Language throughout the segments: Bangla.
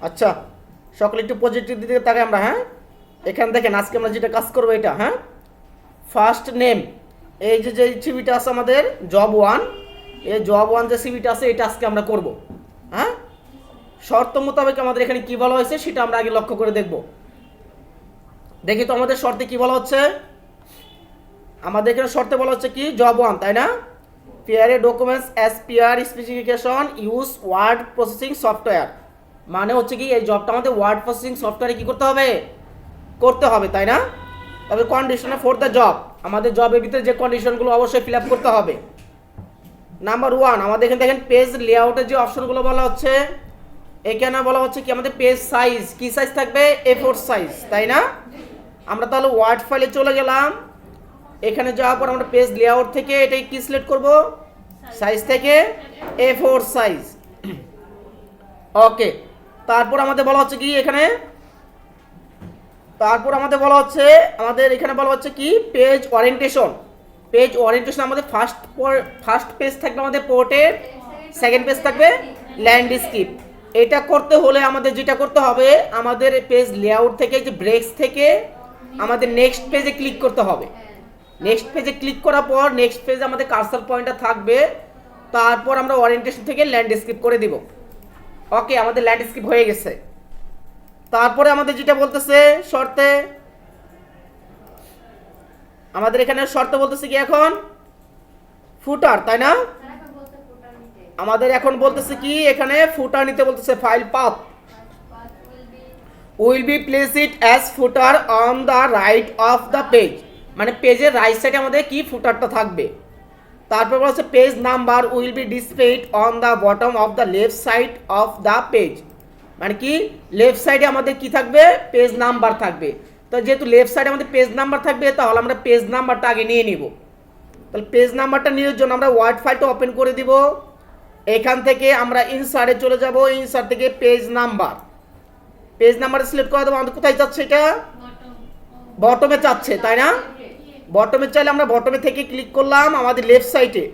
আচ্ছা সকলে একটু পজিটিভ দিকে তাকাই আমরা হ্যাঁ? এখানে দেখেন, আজকে আমরা যেটা কাজ করব এটা হ্যাঁ? ফার্স্ট নেম এই যে যে সিবিটা আছে আমাদের জব ওয়ান এই জব ওয়ান যে সিবিটা আছে, এটা আজকে আমরা করব হ্যাঁ? শর্ত মোতাবেক আমাদের এখানে কি বলা হয়েছে, সেটা আমরা আগে লক্ষ্য করে দেখব। দেখি তো আমাদের শর্তে কি বলা হচ্ছে? আমাদের এখানে শর্তে বলা হচ্ছে কি? জব ওয়ান তাই না? Prepare documents as per specification use word processing software মানে হচ্ছে কি, এই জবটা আমাদের ওয়ার্ড প্রসেসিং সফটওয়্যারে কি করতে হবে? করতে হবে, তাই না? তবে কন্ডিশনে ফর দ্য জব আমাদের জবের ভিতরে যে কন্ডিশনগুলো অবশ্যই ফিল আপ করতে হবে। নাম্বার ওয়ান আমাদের এখানে দেখেন পেজ লেআউটের যে অপশনগুলো বলা হচ্ছে, এখানে বলা হচ্ছে কি আমাদের পেজ সাইজ কি সাইজ থাকবে? এ ফোর সাইজ তাই না? আমরা তাহলে ওয়ার্ড ফাইলে চলে গেলাম। এখানে যাওয়ার পর আমরা পেজ লেআউট থেকে এটাই কি সিলেক্ট করব? সাইজ থেকে এ ফোর সাইজ ওকে তারপর আমাদের বলা হচ্ছে কি এখানে? তারপর আমাদের বলা হচ্ছে, আমাদের এখানে বলা হচ্ছে কি? পেজ ওরিয়েন্টেশন পেজ ওরিয়েন্টেশন আমাদের ফার্স্ট ফার্স্ট পেজ থাকবে আমাদের পোর্টের সেকেন্ড পেজ থাকবে ল্যান্ডস্কেপ এটা করতে হলে আমাদের যেটা করতে হবে, আমাদের পেজ লেআউট থেকে, যে ব্রেক্স থেকে আমাদের নেক্সট পেজে ক্লিক করতে হবে। নেক্সট পেজে ক্লিক করার পর নেক্সট পেজে আমাদের কার্সার পয়েন্টটা থাকবে। তারপর আমরা ওরিয়েন্টেশন থেকে ল্যান্ডস্কেপ করে দিব। ওকে আমাদের ল্যান্ডস্কেপ হয়ে গেছে। তারপরে আমাদের যেটা বলতেছে, শর্তে, আমাদের এখানে শর্ত বলতেছে কি এখন? ফুটার তাই না? আমাদের এখন বলতেছে কি, এখানে ফুটার নিতে বলতেছে file path will be place it as footer on the right of the page মানে পেজের রাইট সাইডে আমাদের কি ফুটারটা থাকবে? তারপর বলা হচ্ছে page number will be displayed on the bottom of the left side of the page মানে কি? লেফট সাইডে আমাদের কি থাকবে? পেজ নাম্বার থাকবে। তো যেহেতু লেফট সাইডে আমাদের পেজ নাম্বার থাকবে তাহলে আমরা পেজ নাম্বারটা আগে নিয়ে নিব। তাহলে পেজ নাম্বারটা নেওয়ার জন্য আমরা ওয়ার্ড ফাইলটা ওপেন করে দিব। এখান থেকে আমরা ইনসার্টে চলে যাব। ইনসার্ট থেকে page number page number select করে দেবো। আমাদের কোথায় যাচ্ছে এটা? বটমে চাচ্ছে তাই না? বটমে চাইলে আমরা বটমে থেকে ক্লিক করলাম আমাদের লেফট সাইডে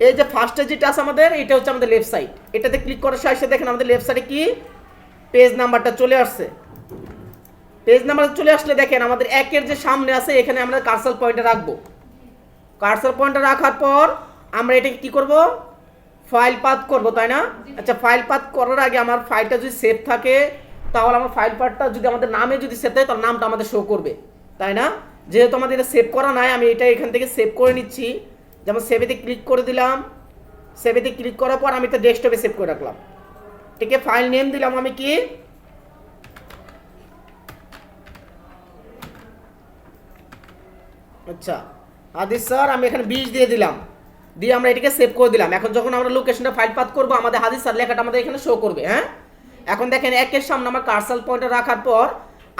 এই যে ফার্স্টে যেটা আছে আমাদের, এটা হচ্ছে আমাদের লেফট সাইড এটাতে ক্লিক করার সাথে দেখেন আমাদের লেফট সাইডে কি? পেজ নাম্বারটা চলে আসছে। পেজ নাম্বার চলে আসলে দেখেন আমাদের একের যে সামনে আছে, এখানে আমরা কার্সাল পয়েন্টটা রাখব। কার্সাল পয়েন্টটা রাখার পর আমরা এটাকে কি করব? ফাইল পাথ করব, তাই না? আচ্ছা ফাইল পাথ করার আগে আমার ফাইলটা যদি সেভ থাকে, তাহলে আমার ফাইল পাথটা যদি আমাদের নামে যদি সেভ থাকে, তাহলে নামটা আমাদের শো করবে। তাই না? যেহেতু আমাদের এটা সেভ করা নাই, আমি এটা এখান থেকে সেভ করে নিচ্ছি। যেমন সেভেতে ক্লিক করে দিলাম। সেভেতে ক্লিক করার পর আমি এটা ডেস্কটপে সেভ করে রাখলাম। ঠিক আছে ফাইল নেম দিলাম আমি কি? আচ্ছা। আদিস স্যার, আমি এখানে বিশ দিয়ে দিলাম। দিয়ে আমরা এটাকে সেভ করে দিলাম। এখন যখন আমরা লোকেশনটা ফাইল পাত করব, আমাদের হাদিস স্যার লেখাটা আমাদের এখানে শো করবে হ্যাঁ? এখন দেখেন একের সামনে আমার কার্সাল পয়েন্টে রাখার পর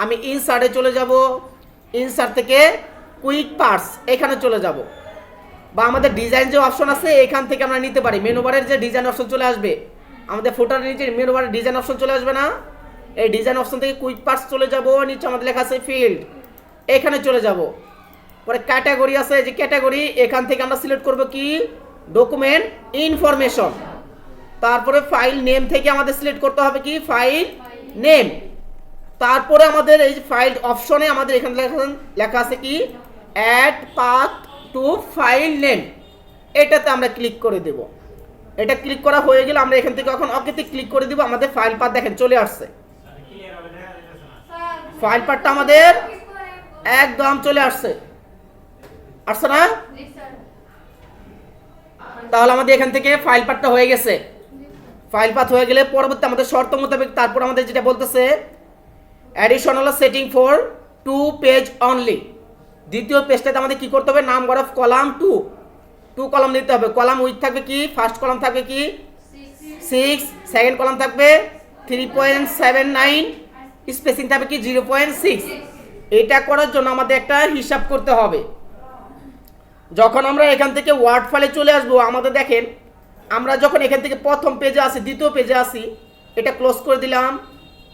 আমি ইনসার্টে চলে যাব। ইনসার্ট থেকে কুইক পার্টস এখানে চলে যাব। বা আমাদের ডিজাইন যে অপশন আছে, এখান থেকে আমরা নিতে পারি। মেনু বারের যে ডিজাইন অপশন চলে আসবে, আমাদের ফোটার নিচে মেনু বারের ডিজাইন অপশন চলে আসবে না। এই ডিজাইন অপশন থেকে কুইক পার্টস চলে যাব, নিচে আমাদের লেখা আছে ফিল্ড এখানে চলে যাব। পরে ক্যাটাগরি আছে যে ক্যাটাগরি এখান থেকে আমরা সিলেক্ট করব কি? ডকুমেন্ট ইনফরমেশন তারপরে ফাইল নেম থেকে আমাদের সিলেক্ট করতে হবে কি? ফাইল নেম তারপরে আমাদের এই ফাইল অপশনে আমাদের এখানে লেখা লেখা আছে কি? Add path to file name এটাতে আমরা ক্লিক করে দেব। এটা ক্লিক করা হয়ে গেলে আমরা এখান থেকে এখন অকেতে ক্লিক করে দিব। আমাদের ফাইল পাথ দেখেন চলে আসছে। ফাইল পাথটা আমাদের একদম চলে আসছে। আসছে না? তাহলে আমাদের এখান থেকে ফাইল পাথটা হয়ে গেছে। ফাইল পাথ হয়ে গেলে পরবর্তী আমাদের শর্ত মোতাবেক তারপর আমাদের যেটা বলতেছে additional setting for two page only দ্বিতীয় পেজটাতে আমাদের কি করতে হবে? Number of column two two column দিতে হবে। কলাম উইথ থাকবে কি? ফার্স্ট কলাম থাকবে কি? সিক্স সেকেন্ড কলাম থাকবে three point seven nine spacing থাকবে কি? জিরো পয়েন্ট সিক্স এটা করার জন্য আমাদের একটা হিসাব করতে হবে। যখন আমরা এখান থেকে ওয়ার্ড ফাইলে চলে আসব, আমাদের দেখেন, আমরা যখন এখান থেকে প্রথম পেজে আসি, দ্বিতীয় পেজে আসি, এটা ক্লোজ করে দিলাম।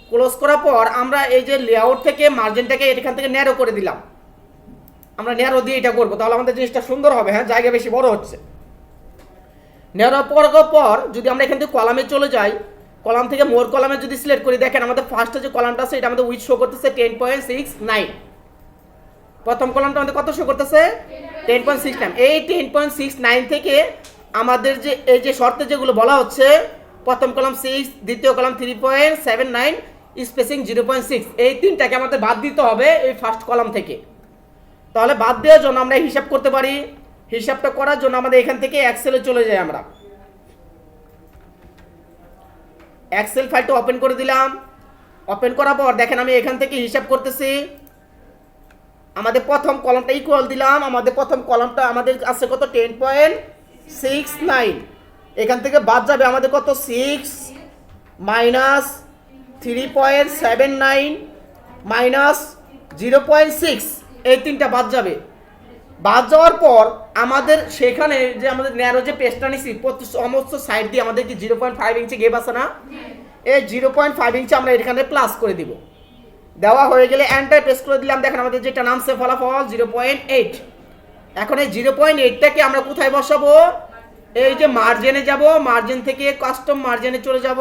ক্লোজ করার পর আমরা এই যে লেআউট থেকে মার্জিনটাকে এখান থেকে ন্যারো করে দিলাম। আমরা ন্যারো দিয়ে এটা করব, তাহলে আমাদের জিনিসটা সুন্দর হবে হ্যাঁ জায়গা বেশি বড় হচ্ছে। ন্যারো করার পর যদি আমরা এখান থেকে কলামে চলে যাই কলাম থেকে মোর কলামে যদি সিলেক্ট করি, দেখেন আমাদের ফার্স্টে যে কলামটা আছে, এটা আমাদের উইথ শো করতেছে টেন পয়েন্ট সিক্স নাইন প্রথম কলামটা আমাদের কত শো করতেছে? টেন পয়েন্ট সিক্স নাইন এই টেন পয়েন্ট সিক্স নাইন থেকে আমাদের যে, এই যে শর্তে যেগুলো বলা হচ্ছে, প্রথম কলাম সিক্স দ্বিতীয় column three point seven nine spacing zero point six এই তিনটাকে আমাদের বাদ দিতে হবে এই ফার্স্ট কলাম থেকে। তাহলে বাদ দেওয়ার জন্য আমরা হিসাব করতে পারি। হিসাবটা করার জন্য আমাদের এখান থেকে এক্সেলে চলে যাই আমরা। এক্সেল ফাইলটা ওপেন করে দিলাম। ওপেন করার পর দেখেন আমি এখান থেকে হিসাব করতেছি। আমাদের প্রথম কলমটা ইকুয়াল দিলাম। আমাদের প্রথম কলমটা আমাদের আছে কত? টেন পয়েন্ট সিক্স নাইন এখান থেকে বাদ যাবে আমাদের কত? Six minus three point seven nine minus zero point six এই তিনটা বাদ যাবে। বাদ যাওয়ার পর আমাদের সেখানে যে আমাদের ন্যারো যে পেস্টটা নিছি সমস্ত সাইড দিয়ে আমাদের কি জিরো পয়েন্ট ফাইভ ইঞ্চি গেপ আছে না? এই জিরো পয়েন্ট ফাইভ ইঞ্চি আমরা এখানে প্লাস করে দিব। দেওয়া হয়ে গেলে এন্টার প্রেস করে দিলাম। দেখেন আমাদের যেটা নামছে ফলাফল জিরো পয়েন্ট এইট এখন এই জিরো পয়েন্ট এইটটাকে আমরা কোথায় বসাবো? এই যে মার্জিনে যাব মার্জিন থেকে কাস্টম মার্জিনে চলে যাব।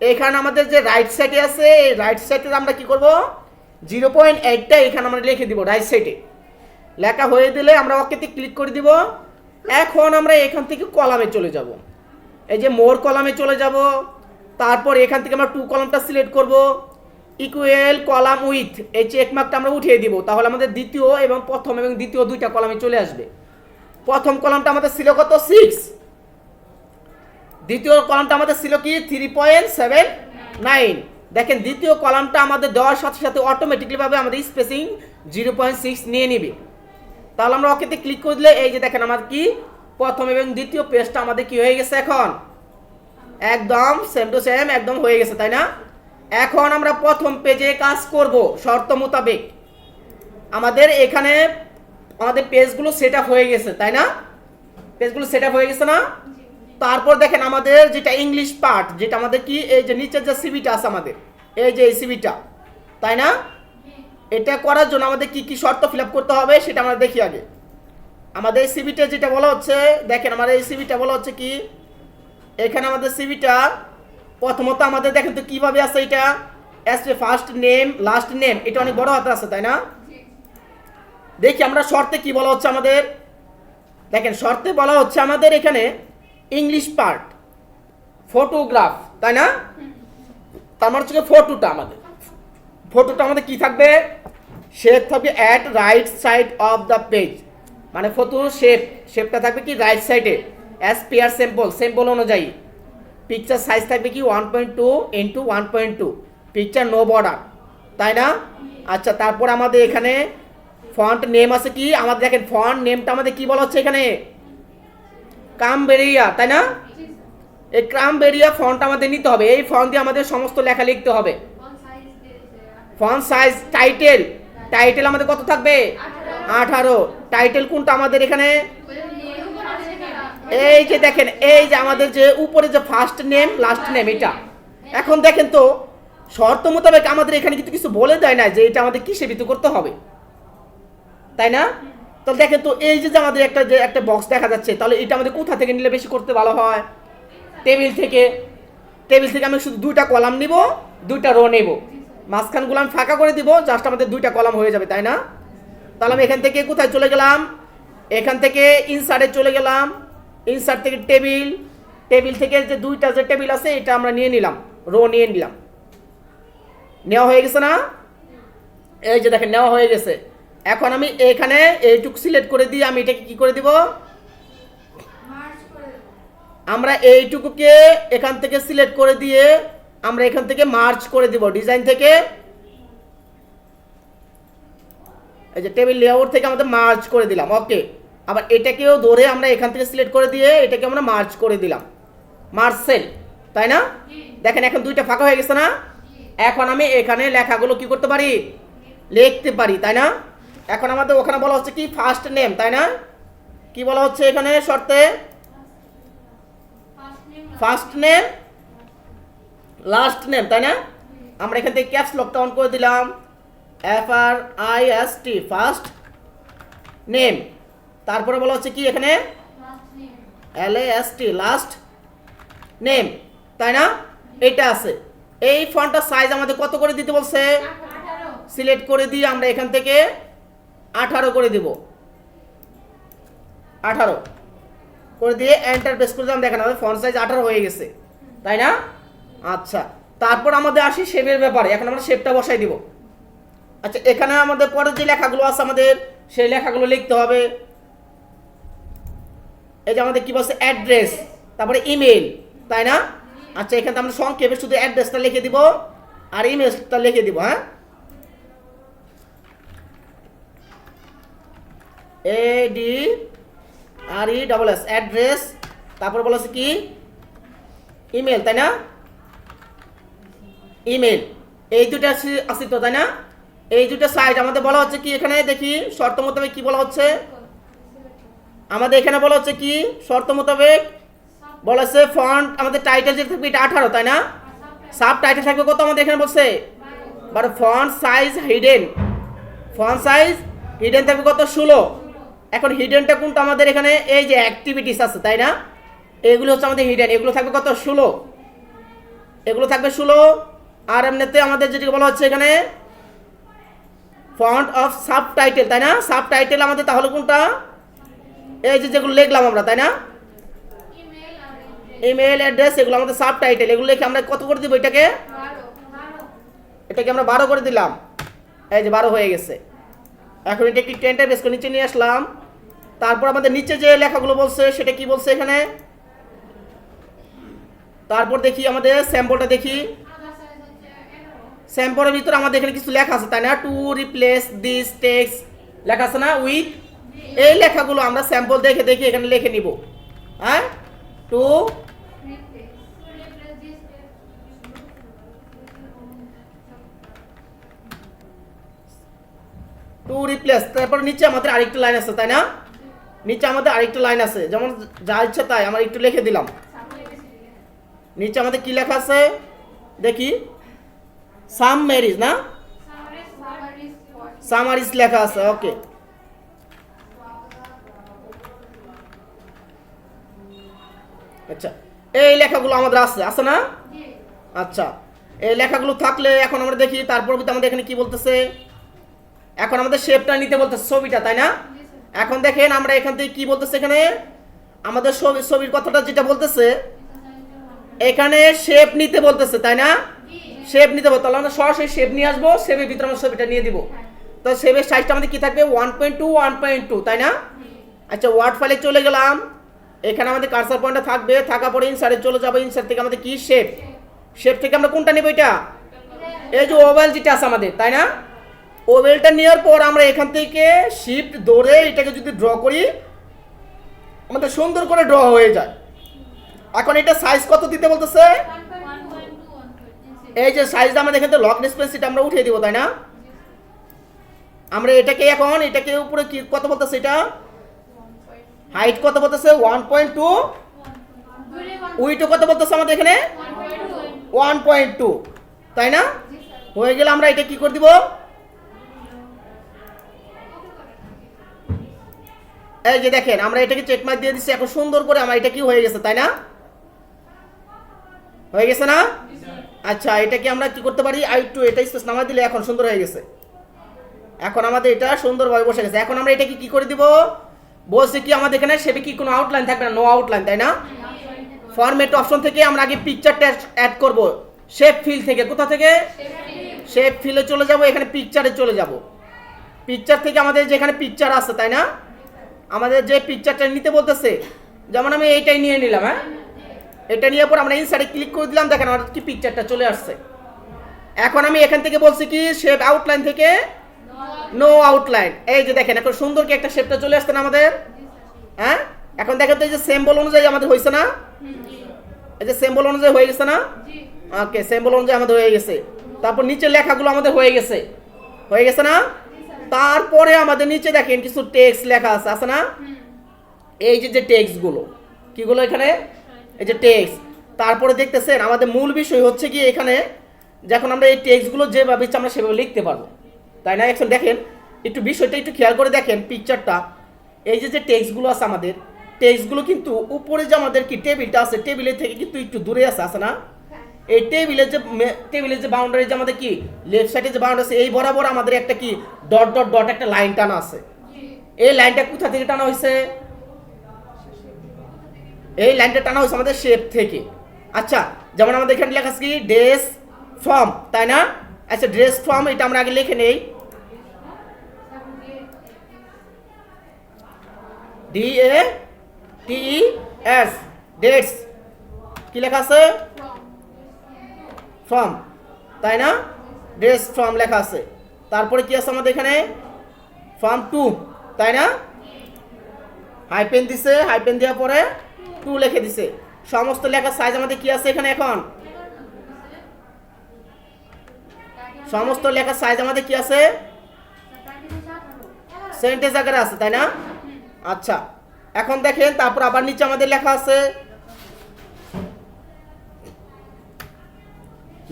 এখানে আমাদের যে রাইট সাইডে আছে এই রাইট সাইডে আমরা কি করব? জিরো পয়েন্ট এইটটা এখানে আমরা লিখে দিব রাইট সাইডে লেখা হয়ে দিলে আমরা ওকেতে ক্লিক করে দিব। এখন আমরা এখান থেকে কলামে চলে যাব। এই যে মোর কলামে চলে যাব, তারপর এখান থেকে আমরা টু কলামটা সিলেক্ট করব। ইকুয়েল কলাম উইথ এই চেক মার্কটা আমরা উঠিয়ে দিব। তাহলে আমাদের দ্বিতীয় এবং প্রথম এবং দ্বিতীয় দুইটা কলামে চলে আসবে। প্রথম কলামটা আমাদের ছিল কত? সিক্স দ্বিতীয় কলামটা আমাদের ছিল কি? থ্রি পয়েন্ট সেভেন নাইন দেখেন, দ্বিতীয় কলামটা আমাদের দেওয়ার সাথে সাথে অটোমেটিকলি ভাবে আমাদের স্পেসিং জিরো পয়েন্ট সিক্স নিয়ে নিবে। তাহলে আমরা ওকেতে ক্লিক করে দিলে এই যে দেখেন আমার কি? প্রথম এবং দ্বিতীয় পেজটা আমাদের কি হয়ে গেছে এখন? একদম সেম টু সেম একদম হয়ে গেছে, তাই না? এখন আমরা প্রথম পেজে কাজ করব, শর্ত মোতাবেক। আমাদের এখানে আমাদের পেজগুলো সেট হয়ে গেছে, তাই না? পেজগুলো সেট হয়ে গেছে না? তারপর দেখেন আমাদের যেটা ইংলিশ পার্ট যেটা আমাদের কি, এই যে নিচের যে সিবিটা আছে আমাদের, এই যে এই সিবিটা তাই না? এটা করার জন্য আমাদের কি কি শর্ত ফিল করতে হবে সেটা আমরা দেখি আগে। আমাদের এই সিবিটা যেটা বলা হচ্ছে, দেখেন আমাদের এই সিবিটা বলা হচ্ছে কি, এখানে আমাদের সিবিটা প্রথমত আমাদের দেখেন তো কীভাবে আছে এটা? As first name last name এটা অনেক বড় হাতে আছে, তাই না? দেখি আমরা শর্তে কি বলা হচ্ছে আমাদের? দেখেন শর্তে বলা হচ্ছে আমাদের এখানে ইংলিশ পার্ট ফটোগ্রাফ তাই না? তার মানে হচ্ছে ফটোটা আমাদের। ফটোটা আমাদের কি থাকবে? শেপ থাকবে at right side of the page মানে ফটো শেপ শেপটা থাকবে কি রাইট সাইডে অ্যাজ পেয়ার স্যাম্পল স্যাম্পল অনুযায়ী। পিকচার সাইজ থাকবে কি one point two into one point two picture no border তাই না? আচ্ছা তারপর আমাদের এখানে ফন্ট নেম আছে কি? আমাদের দেখেন ফন্ট নেমটা আমাদের কি বলা হচ্ছে এখানে? কামবেরিয়া তাই না? এই ক্রামবেরিয়া ফন্ট আমাদের নিতে হবে। এই ফন্ট দিয়ে আমাদের সমস্ত লেখা লিখতে হবে। ফন্ট সাইজ টাইটেল টাইটেল আমাদের কত থাকবে? আঠারো। টাইটেল কোনটা আমাদের এখানে? এই যে দেখেন, এই যে আমাদের যে উপরে যে ফার্স্ট নেম লাস্ট নেম এটা। এখন দেখেন তো, শর্ত মোতাবেক আমাদের এখানে কিন্তু কিছু বলে দেয় না যে এটা আমাদের কিসে ভিত্তি করতে হবে। তাই না? তাহলে দেখেন তো এই যে আমাদের একটা যে একটা বক্স দেখা যাচ্ছে, তাহলে এটা আমাদের কোথা থেকে নিলে বেশি করতে ভালো হয়? টেবিল থেকে। টেবিল থেকে আমি শুধু দুইটা কলাম নিব, দুইটা রো নেব। মাঝখানগুলো আমি ফাঁকা করে দিব জাস্ট আমাদের দুইটা কলাম হয়ে যাবে, তাই না? তাহলে আমি এখান থেকে কোথায় চলে গেলাম? এখান থেকে ইনসার্টে চলে গেলাম। ইনসার্ট থেকে টেবিল টেবিল থেকে যে দুইটা যে টেবিল আছে, এটা আমরা নিয়ে নিলাম। রো নিয়ে নিলাম। নেওয়া হয়ে গেছে না? এই যে দেখেন, নেওয়া হয়ে গেছে। এখন আমি এখানে এইটুকু সিলেক্ট করে দিয়ে আমি এটাকে কি করে দিব? আমরা এইটুকুকে এখান থেকে সিলেক্ট করে দিয়ে আমরা এখান থেকে মার্চ করে দিব ডিজাইন থেকে। এই যে টেবিল লেআউট থেকে আমাদের মার্চ করে দিলাম, ওকে। আবার এটাকেও ধরে আমরা এখান থেকে সিলেক্ট করে দিয়ে এটাকে আমরা মার্চ করে দিলাম। মার্চ সেল, তাই না? দেখেন এখন দুইটা ফাঁকা হয়ে গেছে না? এখন আমি এখানে লেখাগুলো কি করতে পারি? লিখতে পারি, তাই না? এখন আমাদের ওখানে বলা হচ্ছে কি ফার্স্ট নেম তাই না? কি বলা হচ্ছে এখানে শর্তে? ফার্স্ট নেম লাস্ট নেম তাই না? আমরা এখান থেকে ক্যাপস লকটা অন করে দিলাম। F R I S T first name তারপরে বলা হচ্ছে কি এখানে? L S T last name তাই না? এটা আছে। এই ফন্টটার সাইজ আমাদের কত করে দিতে বলছে? সিলেক্ট করে দিয়ে আমরা এখান থেকে আঠারো করে দিব। আঠারো। করে দিয়ে এন্টার প্রেস করে দিলাম, দেখেন আমাদের ফন্ট সাইজ আঠারো হয়ে গেছে। তাই না? আচ্ছা তারপর আমাদের আসি শেপের ব্যাপারে। এখন আমরা শেপটা বসাই দিব। আচ্ছা এখানে আমাদের পরের যে লেখাগুলো আছে আমাদের, সেই লেখাগুলো লিখতে হবে। এই যে আমাদের কি বলছে? অ্যাড্রেস তারপরে ইমেল তাই না? আচ্ছা এখানে আমরা সংক্ষেপে শুধু অ্যাড্রেসটা লিখে দিব, আর ইমেলটা লিখে দিব হ্যাঁ? A D R E double S address তারপর বলেছে কি? ইমেল তাই না? ইমেল এই দুটো তো, তাই না? এই দুটো সাইজ আমাদের বলা হচ্ছে কি এখানে? দেখি, শর্ত মোতাবেক কি বলা হচ্ছে? আমাদের এখানে বলা হচ্ছে কি? শর্ত মোতাবেক বলা হচ্ছে ফন্ট আমাদের টাইটেল যে থাকবে এটা আঠারো, তাই না? সাব টাইটেল থাকবে কত আমাদের এখানে বলছে? But font size hidden font size hidden থাকবে কত? ষোলো। এখন হিডেনটা কোনটা? আমাদের এখানে এই যে অ্যাক্টিভিটিস আছে তাই না? এগুলো হচ্ছে আমাদের হিডেন এগুলো থাকবে কত? ষোলো। এগুলো থাকবে ষোলো। আর এমনিতে আমাদের যেটিকে বলা হচ্ছে এখানে ফন্ট অফ সাব টাইটেল তাই না? সাব টাইটেল আমাদের তাহলে কোনটা? এই যে যেগুলো লিখলাম আমরা তাই না? ইমেল অ্যাড্রেস এগুলো আমাদের সাব টাইটেল এগুলো লিখে আমরা কত করে দিব এটাকে? এটাকে আমরা বারো করে দিলাম। এই যে বারো হয়ে গেছে। এখন এটা একটি টেন্টার বেস করে নিচে নিয়ে আসলাম। তারপর আমাদের নিচে যে লেখাগুলো বলছে, সেটা কি বলছে এখানে? তারপর দেখি আমাদের স্যাম্পলটা দেখি। স্যাম্পলের ভিতরে আমাদের এখানে কিছু লেখা আছে, তাই না? টু রিপ্লেস দিস টেক্স লেখা আছে না? উইথ এই লেখাগুলো আমরা স্যাম্পল দেখে দেখে এখানে লিখে নিব। হ্যাঁ? টু টু রিপ্লেস তারপর নিচে আমাদের আরেকটা লাইন আছে, তাই না? নিচে আমাদের আরেকটা লাইন আছে, যেমন যা ইচ্ছা তাই, আমরা একটু লিখে দিলাম। নিচে আমাদের কি লেখা আছে? দেখি। সাম ম্যারিজ, না? সামারিজ লেখা আছে, ওকে। আচ্ছা এই লেখাগুলো আমাদের আছে আছে না? আচ্ছা এই লেখাগুলো থাকলে এখন আমরা দেখি, তারপর আমাদের এখানে কি বলতেছে? এখন আমাদের শেপটা নিতে বলতেছে ছবিটা, তাই না? এখন দেখেন আমরা এখান থেকে কি বলতেছে এখানে? আমাদের ছবি, ছবির কথাটা যেটা বলতেছে, এখানে শেপ নিতে বলতেছে, তাই না? শেপ নিতে বলতে তাহলে আমরা সরাসরি শেপ নিয়ে আসব শেপের ভিতরে আমরা ছবিটা নিয়ে দিব। তো শেপের সাইজটা আমাদের কি থাকবে? One point two one point two তাই না? আচ্ছা ওয়ার্ড ফাইলে চলে গেলাম। এখানে আমাদের কার্সার পয়েন্টটা থাকবে। থাকা পরে ইনসার্টে চলে যাব। ইনসার্ট থেকে আমাদের কি শেপ শেপ থেকে আমরা কোনটা নেব এটা? এই যে ওভাল যেটা আছে আমাদের, তাই না? ওভেলটা নেওয়ার পর আমরা এখান থেকে শিফট ধরে এটাকে যদি ড্র করি আমাদের সুন্দর করে ড্র হয়ে যায়। এখন এটা সাইজ কত দিতে বলতেছে? এই যে সাইজটা আমাদের এখান থেকে লক ডিসপ্লেস এটা আমরা উঠিয়ে দিব তাই না? আমরা এটাকে এখন এটাকে উপরে কি কত বলতেছে এটা? হাইট কত বলতেছে? ওয়ান পয়েন্ট টু উইটও কত বলতেছে আমাদের এখানে? ওয়ান পয়েন্ট টু তাই না? হয়ে গেলে আমরা এটা কি করে দিব? এই যে দেখেন, আমরা এটাকে চেক মার্ক দিয়ে দিচ্ছি এখন সুন্দর করে আমার এটা কি হয়ে গেছে, তাই না? হয়ে গেছে না? আচ্ছা এটা কি আমরা কি করতে পারি? আই টু এটা স্পেস নামা দিলে এখন সুন্দর হয়ে গেছে। এখন আমাদের এটা সুন্দরভাবে বসে গেছে। এখন আমরা এটাকে কি করে দিব? বলছে কি, আমাদের এখানে সেবে কি কোনো আউটলাইন থাকবে না? নো আউটলাইন তাই না? ফরম্যাট অপশন থেকে আমরা আগে পিকচারটা অ্যাড করব। শেপ ফিল থেকে, কোথা থেকে? শেপ ফিলে চলে যাব, এখানে পিকচারে চলে যাব। পিকচার থেকে আমাদের যেখানে পিকচার আছে, তাই না? আমাদের যে পিকচারটা নিতে বলতেছে যেমন আমি এইটাই নিয়ে নিলাম হ্যাঁ? এটা নিয়ে পর আমরা ইনসাইডে ক্লিক করে দিলাম দেখেন আমার কি পিকচারটা চলে আসছে। এখন আমি এখান থেকে বলছি কি শেপ আউটলাইন থেকে নো আউটলাইন এই যে দেখেন এখন সুন্দর কি একটা শেপটা চলে আসছে না আমাদের? হ্যাঁ? এখন দেখেন তো এই যে সেম্বল অনুযায়ী আমাদের হয়েছে না? এই যে সেম্বল অনুযায়ী হয়ে গেছে না? ওকে সেম্বল অনুযায়ী আমাদের হয়ে গেছে। তারপর নিচে লেখাগুলো আমাদের হয়ে গেছে। হয়ে গেছে না? তারপরে আমাদের নিচে দেখেন কিছু টেক্সট লেখা আছে আছে না? এই যে যে টেক্সটগুলো কিগুলো এখানে? এই যে টেক্সট তারপরে দেখতেছেন আমাদের মূল বিষয় হচ্ছে কি এখানে যখন আমরা এই টেক্সটগুলো যেভাবে ইচ্ছা আমরা সেভাবে লিখতে পারব। তাই না? এখন দেখেন একটু বিষয়টা একটু খেয়াল করে দেখেন পিকচারটা এই যে যে টেক্সটগুলো আছে আমাদের টেক্সটগুলো কিন্তু উপরে যে আমাদের কি টেবিলটা আছে টেবিলের থেকে কিন্তু একটু দূরে আছে আছে না? এই টেবিলের যে টেবিলের যে বাউন্ডারি যে আমাদের কি? লেফট সাইডে যে বাউন্ডারি আছে, এই বরাবর আমাদের একটা কি? ডট ডট ডট একটা লাইন টানা আছে। এই লাইনটা কোথা থেকে টানা হয়েছে এই লাইনটা টানা হয়েছে আমাদের শেপ থেকে। আচ্ছা যেমন আমাদের এখানে লেখা আছে কি? ড্রেস ফর্ম তাই না? আচ্ছা ড্রেস ফর্ম এটা আমরা আগে লিখে নেই। D A T S dates কি লেখা আছে? ফর্ম, তাই না? ড্রেস ফর্ম লেখা আছে। তারপরে কি আছে আমাদের এখানে? ফর্ম টু, তাই না? হাইপেন দিছে, হাইপেন দেওয়ার পরে টু লিখে দিছে। সমস্ত লেখার সাইজ আমাদের কি আছে এখানে এখন? সমস্ত লেখার সাইজ আমাদের কি আছে? সেন্টেন্স আকারে আছে, তাই না? আচ্ছা এখন দেখেন, তারপর আবার নিচে আমাদের লেখা আছে।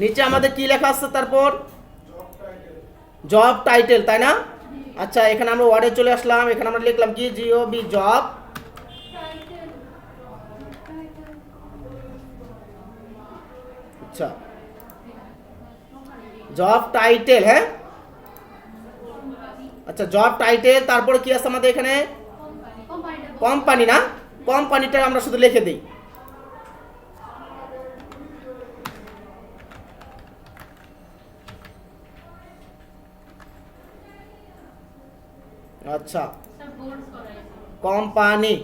নিচে আমাদের কি লেখা আছে তারপর? জব টাইটেল তাই না? আচ্ছা এখানে আমরা ওয়ার্ডে চলে আসলাম। এখানে আমরা লিখলাম কি? জিও বি জব আচ্ছা। জব টাইটেল হ্যাঁ? আচ্ছা জব টাইটেল তারপরে কি আছে আমাদের এখানে? কোম্পানি না? কোম্পানিটা আমরা শুধু লিখে দিই। আচ্ছা। কোম্পানি।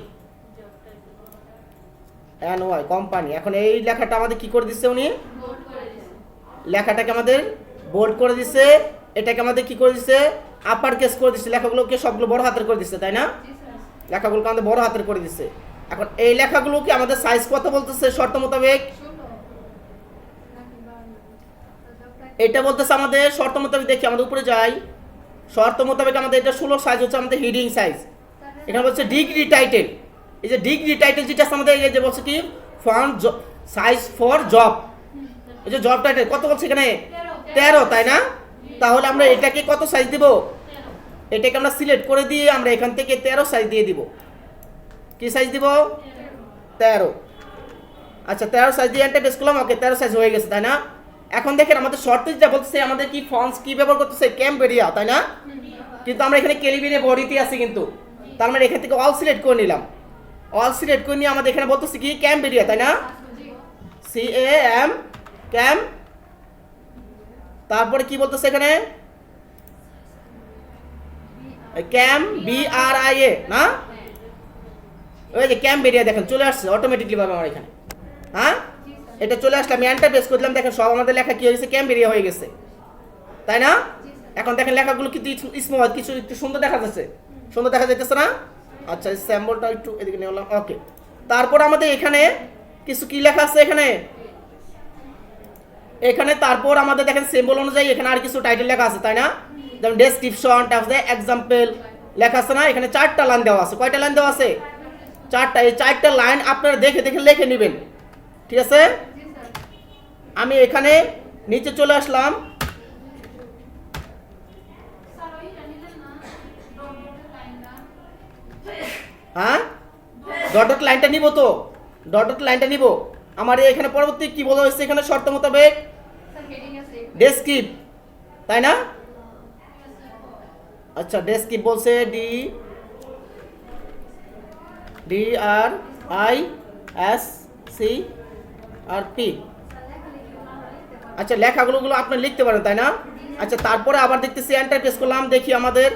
N Y company. এখন এই লেখাটা আমাদের কি করে দিচ্ছে উনি? লেখাটাকে আমাদের? বোল্ড করে দিচ্ছে। এটাকে আমাদের কি করে দিচ্ছে? আপার কেস করে দিচ্ছে। লেখাগুলোকে সবগুলো বড় হাতের করে দিচ্ছে তাই না? লেখাগুলোকে আমাদের বড় হাতের করে দিচ্ছে। এখন এই লেখাগুলোকে আমাদের সাইজ কত বলতেছে? শর্ত মোতাবেক? এটা বলতেছে আমাদের শর্ত মোতাবেক দেখি আমাদের উপরে যাই। শর্ত মোতাবেক আমাদের এটা ষোলো সাইজ হচ্ছে আমাদের হিডিং সাইজ এখানে বলছে ডিগ্রি টাইটেল এই যে ডিগ্রি টাইটেল যেটা আমাদের, এই যে বলছে কি? ফর্ম সাইজ ফর জব এই যে জব টাইটেল কত বলছে এখানে? তেরো, তাই না? তাহলে আমরা এটাকে কত সাইজ দিব? এটাকে আমরা সিলেক্ট করে দিয়ে আমরা এখান থেকে তেরো সাইজ দিয়ে দিব। কি সাইজ দিব? তেরো। আচ্ছা তেরো সাইজ দিয়ে একটা বেশ করলাম ওকে তেরো সাইজ হয়ে গেছে, তাই না? এখন দেখেন আমাদের শর্ট যেটা বলতেছে, আমাদের কি ফন্টস কি ব্যবহার করতেছে ক্যাম্পেরিয়া তাই না? কিন্তু আমরা এখানে কেলিবিনে বডিতে আছি কিন্তু। তার মানে এখান থেকে অল সিলেক্ট করে নিলাম। অল সিলেক্ট করে নিয়ে আমাদের এখানে বলতেছে কি ক্যাম্পেরিয়া তাই না? সি এ এম ক্যাম তারপরে কি বলতেছে এখানে? ক্যাম বি আর আই এ না? ওই যে ক্যাম বেরিয়ে দেখেন, চলে আসছে অটোমেটিকলি পাবে আমার এখানে। হ্যাঁ? এটা চলে আসলে আমি এন্টার প্রেস করলাম, দেখেন সব আমাদের লেখা কি হয়ে গেছে ক্যাম বেরিয়ে হয়ে গেছে। তাই না? এখন দেখেন লেখাগুলো কিন্তু স্মল কিছু একটু সুন্দর দেখা যাচ্ছে। সুন্দর দেখা যাইতেছে না? আচ্ছা স্যাম্বলটা একটু এদিকে নিয়ে ওকে তারপর আমাদের এখানে কিছু কি লেখা আছে এখানে? এখানে তারপর আমাদের দেখেন সিম্বল অনুযায়ী এখানে আর কিছু টাইটেল লেখা আছে, তাই না? যেমন ডেসক্রিপশন তারপরে এক্সাম্পল লেখা আছে না? এখানে চারটা লাইন দেওয়া আছে। কয়টা লাইন দেওয়া আছে? চারটা। এই চারটা লাইন আপনারা দেখে দেখে লিখে নেবেন। ঠিক আছে? আমি এখানে নিচে চলে আসলাম। হ্যাঁ? ডট লাইনটা নিব তো। ডট লাইনটা নিব। আমার এখানে পরবর্তী কি বলা হয়েছে? এখানে শর্ত মোতাবেক ডেস্ক্রিপ তাই না? আচ্ছা ডেস্ক্রিপ বলছে D D R I S C R P আচ্ছা লেখাগুলো গুলো আপনি লিখতে পারেন তাই না? আচ্ছা তারপরে আবার দেখতেছি এন্টার প্রেস করলাম দেখি আমাদের।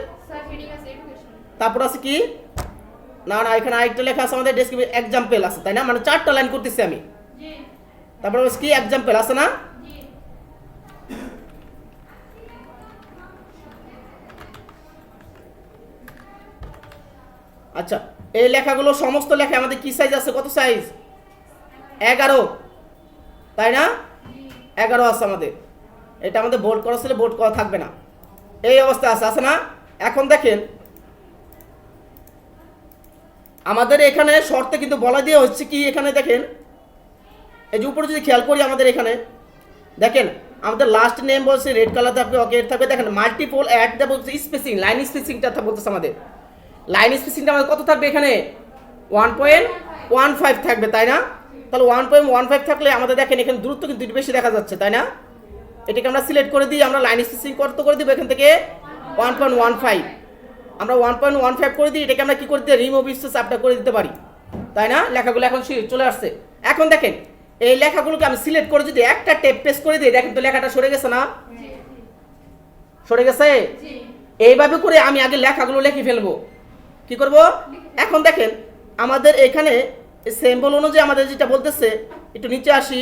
তারপর আছে কি? না না এখানে আরেকটা লেখা আছে আমাদের ডেসক্রিপ এক্সাম্পল আছে তাই না? মানে চারটা লাইন করতেছি আমি। তারপরে কি? এক্সাম্পল আছে না? আচ্ছা এই লেখাগুলো সমস্ত লেখা আমাদের কি সাইজ আছে? কত সাইজ এগারো। তাই না? এগারো আছে আমাদের। এটা আমাদের বোর্ড করা ছিল বোর্ড করা থাকবে না। এই অবস্থা আছে আছে না? এখন দেখেন, আমাদের এখানে শর্তে কিন্তু বলা দিয়ে হচ্ছে কি, এখানে দেখেন, এই যে উপরে যদি খেয়াল করি আমাদের এখানে, দেখেন, আমাদের লাস্ট নেম বলছে রেড কালার থাকবে ওকে থাকবে, দেখেন মাল্টিপল অ্যাড দেওয়া বলছে স্পেসিং লাইন স্পেসিংটা বলতেছে আমাদের। লাইন স্পেসিংটা আমাদের কত থাকবে এখানে? ওয়ান পয়েন্ট ওয়ান ফাইভ থাকবে, তাই না? তাহলে ওয়ান পয়েন্ট ওয়ান ফাইভ থাকলে আমাদের দেখেন এখানে দূরত্ব কিন্তু বেশি দেখা যাচ্ছে, তাই না? এটাকে আমরা সিলেক্ট করে দিই, আমরা লাইন স্পেসিং কত করে দিব এখান থেকে ওয়ান পয়েন্ট ওয়ান ফাইভ আমরা ওয়ান পয়েন্ট ওয়ান ফাইভ করে দিই, এটাকে আমরা কী করে দিতে রিমুভ স্পেস আপটা করে দিতে পারি, তাই না? লেখাগুলো এখন চলে আসছে। এখন দেখেন, এই লেখাগুলোকে আমি সিলেক্ট করে যদি একটা টেপ পেস করে দিই, দেখেন তো লেখাটা সরে গেছে না? সরে গেছে? এইভাবে করে আমি আগে লেখাগুলো লিখে ফেলব। কি করব? এখন দেখেন, আমাদের এখানে সিম্বল অনুযায়ী আমাদের যেটা বলতেছে, একটু নিচে আসি।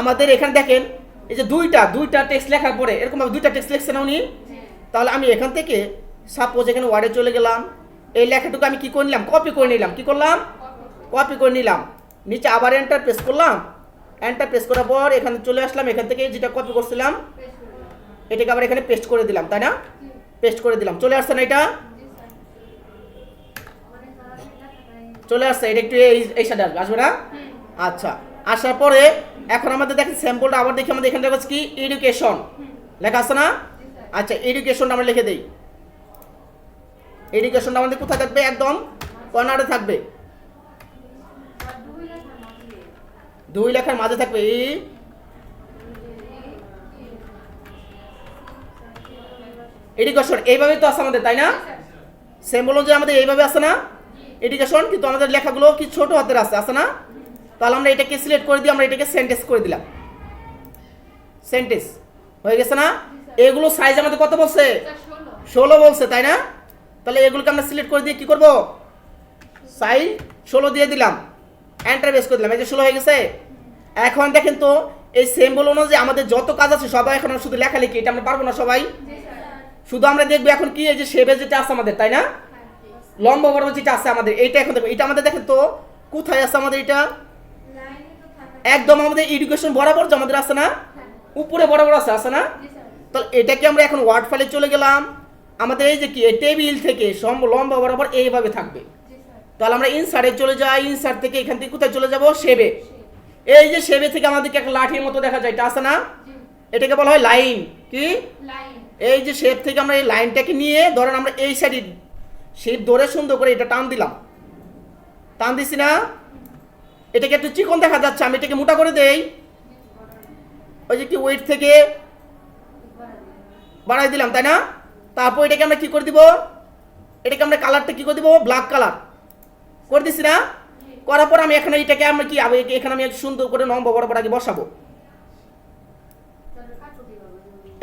আমাদের এখানে দেখেন, এই যে দুইটা দুইটা টেক্সট লেখার পরে, এরকম ভাবে দুইটা টেক্সট লিখছে না উনি। তাহলে আমি এখান থেকে সাপোজ এখানে ওয়ার্ডে চলে গেলাম। এই লেখাটুকু আমি কি করে নিলাম? কপি করে নিলাম। কি করলাম? কপি করে নিলাম। নিচে আবার এন্টার প্রেস করলাম। এন্টার প্রেস করার পর এখানে চলে আসলাম। এখান থেকে যেটা কপি করছিলাম, এটাকে আবার এখানে পেস্ট করে দিলাম, তাই না? পেস্ট করে দিলাম। চলে আসছে না এটা? চলে আসছে এটা একটু এই এই সাইডে আসবে আসবে না? আচ্ছা আসার পরে এখন আমাদের দেখেন স্যাম্পলটা আবার দেখি আমাদের এখানে কি? এডুকেশন লেখা আছে না? আচ্ছা এডুকেশনটা আমরা লিখে দেই। এডুকেশনটা আমাদের কোথায় থাকবে? একদম কর্নারে থাকবে। দুই লেখার মাঝে থাকবে। এডুকেশন এইভাবেই তো আছে আমাদের তাই না? সিম্বল যে আমাদের এইভাবে আছে না? এডুকেশন কিন্তু আমাদের লেখাগুলো কি ছোট হাতের আছে আছে না? তাহলে আমরা এটাকে সিলেক্ট করে দিই আমরা এটাকে সেন্টেন্স করে দিলাম। সেন্টেন্স হয়ে গেছে না? এগুলো সাইজ আমাদের কত বলছে? ষোলো বলছে তাই না? তাহলে এগুলোকে আমরা সিলেক্ট করে দিয়ে কি করব? সাইজ ষোলো দিয়ে দিলাম। এন্টার বেস করে দিলাম। এই যে ষোলো হয়ে গেছে? এখন দেখেন তো এই সেম সিম্বল অনুযায়ী আমাদের যত কাজ আছে সবাই এখন শুধু লেখালেখি এটা আমরা পারব না সবাই? শুধু আমরা দেখব এখন কি এই যে শেপে যেটা আছে আমাদের তাই না? লম্বা বরাবর যেটা আছে আমাদের এটা এখন দেখো এটা আমাদের দেখেন তো কোথায় আছে আমাদের এটা? একদম আমাদের এডুকেশন বরাবর যে আমাদের আছে না? উপরে বরাবর আছে আছে না? তাহলে এটাকে আমরা এখন ওয়ার্ড ফাইলে চলে গেলাম। আমাদের এই যে কি এই টেবিল থেকে সম লম্বা বরাবর এইভাবে থাকবে। তাহলে আমরা ইনসার্টে চলে যাই ইনসার্ট থেকে এখান থেকে কোথায় চলে যাব? শেবে এই যে শেবে থেকে আমাদেরকে একটা লাঠির মতো দেখা যায় এটা আছে না? এটাকে বলা হয় লাইন কি? এই যে শেপ থেকে আমরা এই লাইনটাকে নিয়ে ধরেন আমরা এই সাইডে শেপ ধরে সুন্দর করে এটা টান দিলাম। টান দিছি না? এটাকে একটু চিকন দেখা যাচ্ছে, আমি এটাকে মোটা করে দেই। ওই যে কি ওয়েট থেকে বাড়াই দিলাম, তাই না? তারপর এটাকে আমরা কি করে দিব? এটাকে আমরা কালারটা কি করে দিব? ব্ল্যাক কালার করে দিছি না? করার পর আমি এখানে এটাকে আমরা কি এখানে আমি সুন্দর করে নম্বর বরাবর আগে বসাবো।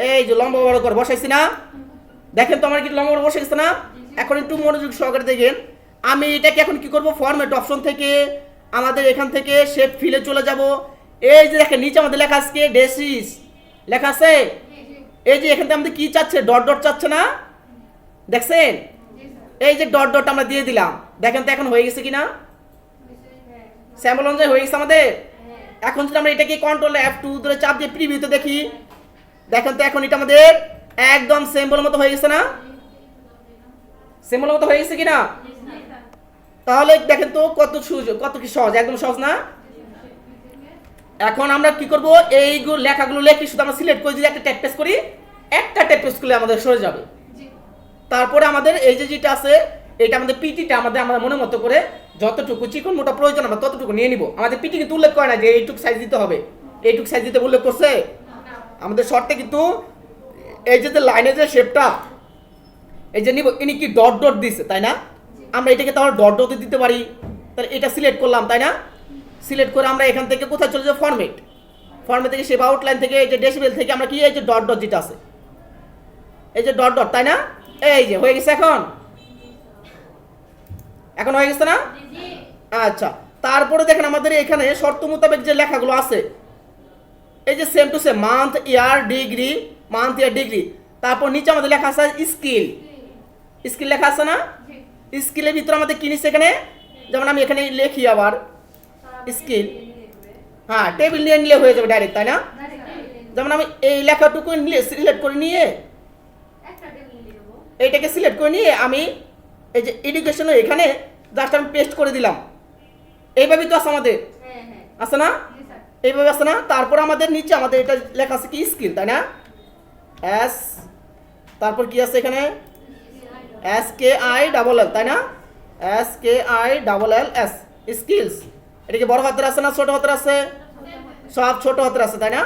এই যে লম্বা বড় করে বসাইছি না? দেখেন তো আমার কি লম্বা বড় বসাইছে না? এখন একটু মনোযোগ সহকারে দেখেন। আমি এটাকে এখন কি করব? ফরম্যাট অপশন থেকে আমাদের এখান থেকে শেপ ফিলে চলে যাব। এই যে দেখেন, নিচে আমাদের লেখা আছে ডেসিস লেখা আছে? এই যে এখান থেকে আমাদের কি চাচ্ছে? ডট ডট চাচ্ছে না? দেখছেন? এই যে ডট ডট আমরা দিয়ে দিলাম। দেখেন তো এখন হয়ে গেছে কিনা? স্যাম্পল অনুযায়ী হয়ে গেছে আমাদের? এখন যদি আমরা এটাকে কন্ট্রোল এফ টু ধরে চাপ দিয়ে প্রিভিউতে দেখি, দেখেন তো এখন এটা আমাদের একদম সিম্বল মতো হয়ে গেছে না? মতো হয়ে গেছে কিনা? তাহলে দেখেন তো কত সুযোগ কত কি সহজ? একদম সহজ না? এখন আমরা কি করব? এইগুলো লেখাগুলো লেখি শুধু আমরা সিলেক্ট করে যদি একটা ট্যাপ পেস করি একটা ট্যাপ পেস করলে আমাদের সরে যাবে। তারপরে আমাদের এই যে যেটা আছে এটা আমাদের পিটিটা আমাদের আমাদের মনের মতো করে যতটুকু চিকন মোটা প্রয়োজন আমরা ততটুকু নিয়ে নিব। আমাদের পিটি কিন্তু উল্লেখ করে না যে এইটুক সাইজ দিতে হবে। এইটুক সাইজ দিতে উল্লেখ করছে? আমাদের শর্টে কিন্তু এই যে লাইনের যে শেপটা এই যে নিব ইনি কি ডট ডট দিছে তাই না? আমরা এটাকে তাহলে ডট ডট দিতে পারি। তাহলে এটা সিলেক্ট করলাম তাই না? সিলেক্ট করে আমরা এখান থেকে কোথায় চলে যাব? ফরমেট ফরমেট থেকে শেপ আউটলাইন থেকে এই যে ডেসিবেল থেকে আমরা কি এই যে ডট ডট যেটা আছে। এই যে ডট ডট তাই না? এই যে হয়ে গেছে এখন? এখন হয়ে গেছে না? আচ্ছা তারপরে দেখেন আমাদের এখানে শর্ত মোতাবেক যে লেখাগুলো আছে এই যে same to same month year degree month year degree তারপর নিচে আমাদের লেখা আছে স্কিল। স্কিল লেখা আছে না? স্কিলের ভিতরে আমাদের কি নিচ্ছে এখানে? যেমন আমি এখানে লিখি আবার। স্কিল। হ্যাঁ টেবিল নিয়ে নিলে হয়ে যাবে ডাইরেক্ট তাই না? যেমন আমি এই লেখাটুকু নিয়ে সিলেক্ট করে নিয়ে এইটাকে সিলেক্ট করে নিয়ে আমি এই যে এডুকেশনের এখানে জাস্ট আমি পেস্ট করে দিলাম। এইভাবেই তো আছে আমাদের। আছে না? এইভাবে আছে না? তারপর আমাদের নিচে আমাদের এটা লেখা আছে কি? স্কিল তাই না? এস তারপর কি আছে এখানে? S K I double L তাই না? S K I double L S skills এটা কি বড় হাতের আছে না ছোট হাতের আছে? সব ছোট হাতের আছে, তাই না?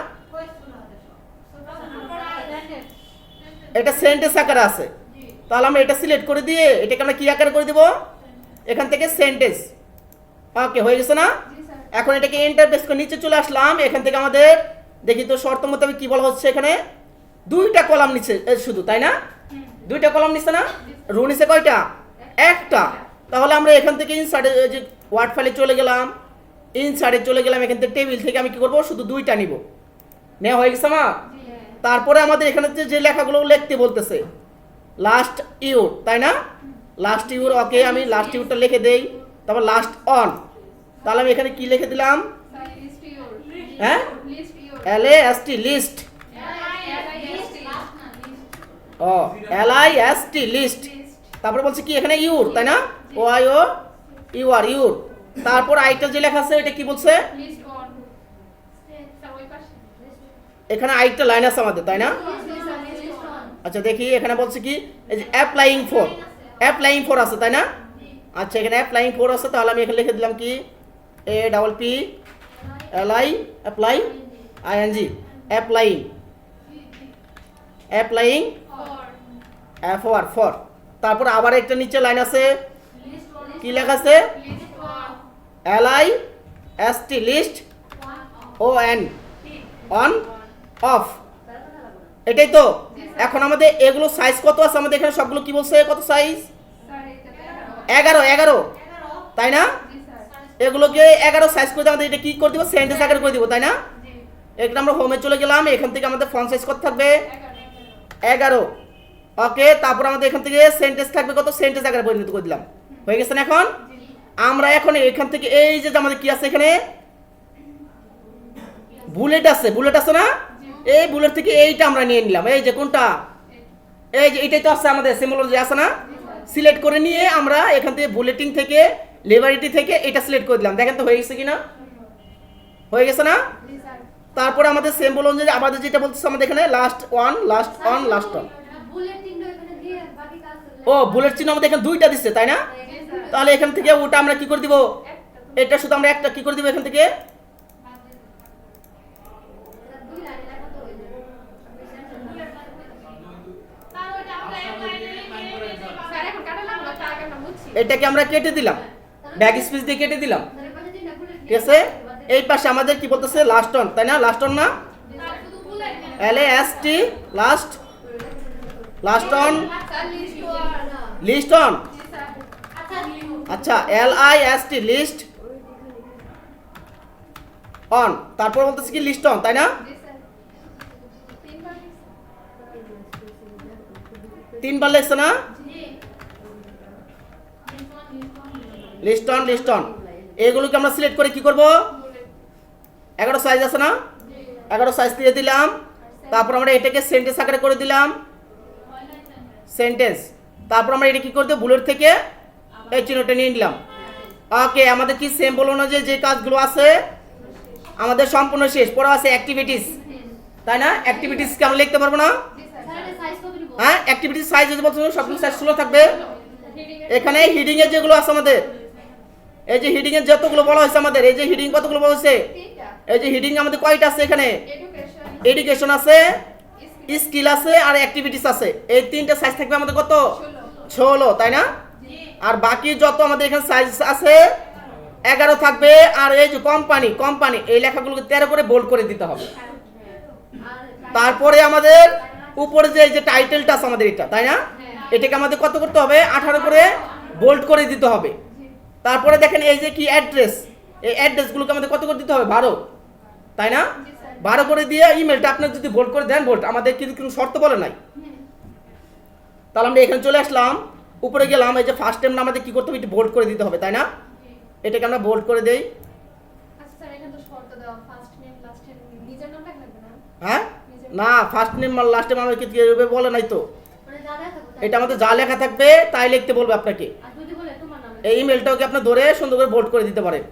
এটা সেন্টেন্স আকারে আছে। তাহলে আমরা এটা সিলেক্ট করে দিয়ে এটাকে আমরা কি আকারে করে দিব? এখান থেকে সেন্টেন্স। ওকে, হয়ে গেছে না? এখন এটাকে এন্টার প্রেস করে নিচে চলে আসলাম। এখান থেকে আমাদের, দেখি তো শর্ত মোতাবেক কি বলা হচ্ছে এখানে? দুইটা কলাম নিচে শুধু, তাই না? দুইটা কলাম নিচে না? রো নিচে কয়টা? একটা। তাহলে আমরা এখান থেকে ইনসার্টে যে ওয়ার্ড ফাইলে চলে গেলাম ইনসার্টে চলে গেলাম এখান থেকে টেবিল থেকে আমি কি করব? শুধু দুইটা নিব। নেওয়া হয়ে গেছে আমার? তারপরে আমাদের এখানে যে যে লেখাগুলো লিখতে বলতেছে লাস্ট ইউর তাই না? লাস্ট ইউর ওকে আমি লাস্ট ইউরটা লিখে দেই তারপর লাস্ট অন তাহলে আমি এখানে কি লিখে দিলাম? হ্যাঁ? L A S T list O L I S T list তারপরে বলছে কি এখানে ইউর তাই না? O I O U R your. তারপর আইটা যে লেখা আছে এটা কি বলছে? এখানে আইটা লাইন আছে আমাদের তাই না? আচ্ছা দেখি এখানে বলছে কি এই যে অ্যাপ্লাইং ফর অ্যাপ্লাইং ফর আছে তাই না? আচ্ছা এখানে অ্যাপ্লাইং ফর আছে তাহলে আমি এখানে লিখে দিলাম কি A double P L I apply I N G applying applying F R for তারপর আবার একটা নিচে লাইন আছে। কি লেখা আছে? L I S T list O N on of এটাই তো? এখন আমাদের এগুলো সাইজ কত আছে? আমাদের এখানে সবগুলো কি বলছে? কত সাইজ এগারো এগারো। তাই না? এগুলোকে এগারো সাইজ করে আমাদের এটা কি করে দিব? সেন্টেন্স আকারে করে দিব তাই না? এখানে আমরা হোমে চলে গেলাম। এখান থেকে আমাদের ফন্ট সাইজ কত থাকবে? এগারো। ওকে, তারপর আমাদের এখান থেকে সেন্টেন্স থাকবে কত? সেন্টেন্স আকারে পরিণত করে দিলাম। হয়ে গেছে না এখন? আমরা এখন এখান থেকে এই যে আমাদের কি আছে এখানে? বুলেট আছে বুলেট আছে না? এই বুলেট থেকে এইটা আমরা নিয়ে নিলাম। এই যে কোনটা? এই যে এটাই তো আছে আমাদের সিম্বল যে আছে না? সিলেক্ট করে নিয়ে আমরা এখান থেকে বুলেটিং থেকে লেবারিটি থেকে এটা সিলেক্ট করে দিলাম। দেখেন তো হয়ে গেছে কিনা? হয়ে গেছে না? তারপরে আমাদের সিম্বল অনুযায়ী আমাদের যেটা বলতেছে আমাদের এখানে last one last one last one ও, বুলেট চিহ্ন আমাদের এখানে দুইটা দিচ্ছে তাই না? তাহলে এখান থেকে ওটা আমরা কি করে দিব? এটা শুধু আমরা একটা কি করে দিব এখান থেকে? এটাকে আমরা কেটে দিলাম। ব্যাগ স্পেস দিয়ে কেটে দিলাম। ঠিক আছে? এই পাশে আমাদের কি বলতেছে? লাস্ট অন তাই না? লাস্ট অন না? L S T last last on list on আচ্ছা L I S T list on তারপর বলতেছে কি লিস্ট অন তাই না? তিনবার লেখছে না? লিস্ট অন লিস্ট অন এগুলোকে আমরা সিলেক্ট করে কি করব? এগারো সাইজ আছে না? এগারো সাইজ দিয়ে দিলাম। তারপর আমরা এটাকে সেন্টেন্স আকারে করে দিলাম। সেন্টেন্স। তারপর আমরা এটা কি করতে বুলেট থেকে এই চিহ্নটা নিয়ে নিলাম। ওকে, আমাদের কি সেম বলো না যে যে কাজগুলো আছে? আমাদের সম্পূর্ণ শেষ। পরে আছে অ্যাক্টিভিটিস তাই না? অ্যাক্টিভিটিসকে আমরা লিখতে পারব না? হ্যাঁ অ্যাক্টিভিটিস সাইজ যদি বলছো সবগুলো সাইজ ষোলো থাকবে। এখানে হিডিং এর যেগুলো আছে আমাদের, এই যে হিডিং এর যতগুলো বলা হয়েছে আমাদের, এই যে হিডিং কতগুলো বলা হয়েছে? এই যে হিডিং আমাদের কয়টা আছে এখানে? এডুকেশন আছে। স্কিল আছে আর অ্যাক্টিভিটিস আছে। এই তিনটা সাইজ থাকবে আমাদের কত? ষোলো তাই না? আর বাকি যত আমাদের এখানে সাইজ আছে এগারো থাকবে। আর এই যে কোম্পানি কোম্পানি এই লেখাগুলোকে তেরো করে বোল্ড করে দিতে হবে। তারপরে আমাদের উপরে যে এই যে টাইটেলটা আছে আমাদের এটা তাই না? এটাকে আমাদের কত করতে হবে? আঠারো করে বোল্ড করে দিতে হবে। তারপরে দেখেন এই যে কি অ্যাড্রেস এই অ্যাড্রেসগুলোকে আমাদের কত করে দিতে হবে? বারো তাই না? বারো করে দিয়ে ইমেলটা আপনার যদি বোল্ড করে দেন বোল্ড আমাদের কিন্তু কোনো শর্ত বলে নাই। তাহলে আমরা এখানে চলে আসলাম। উপরে গেলাম এই যে ফার্স্ট টাইম আমাদের কি করতে হবে? একটু বোল্ড করে দিতে হবে তাই না? এটাকে আমরা বোল্ড করে দেই। হ্যাঁ? না ফার্স্ট নেম লাস্ট নেম আমাকে কি বলে নাই তো? এটা আমাদের যা লেখা থাকবে তাই লিখতে বলবে আপনাকে। এই ইমেলটাকে আপনি ধরে সুন্দর করে বোল্ড করে দিতে পারেন?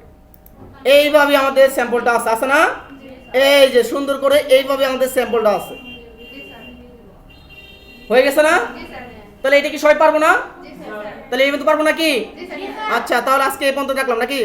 এইভাবে আমাদের স্যাম্পলটা আছে আছে না? এই যে সুন্দর করে এইভাবে আমাদের স্যাম্পলটা আছে। হয়ে গেছে না? তাহলে এটা কি সবাই পারব না? তাহলে এই মতো পারব নাকি? আচ্ছা তাহলে আজকে এই পর্যন্ত দেখলাম নাকি?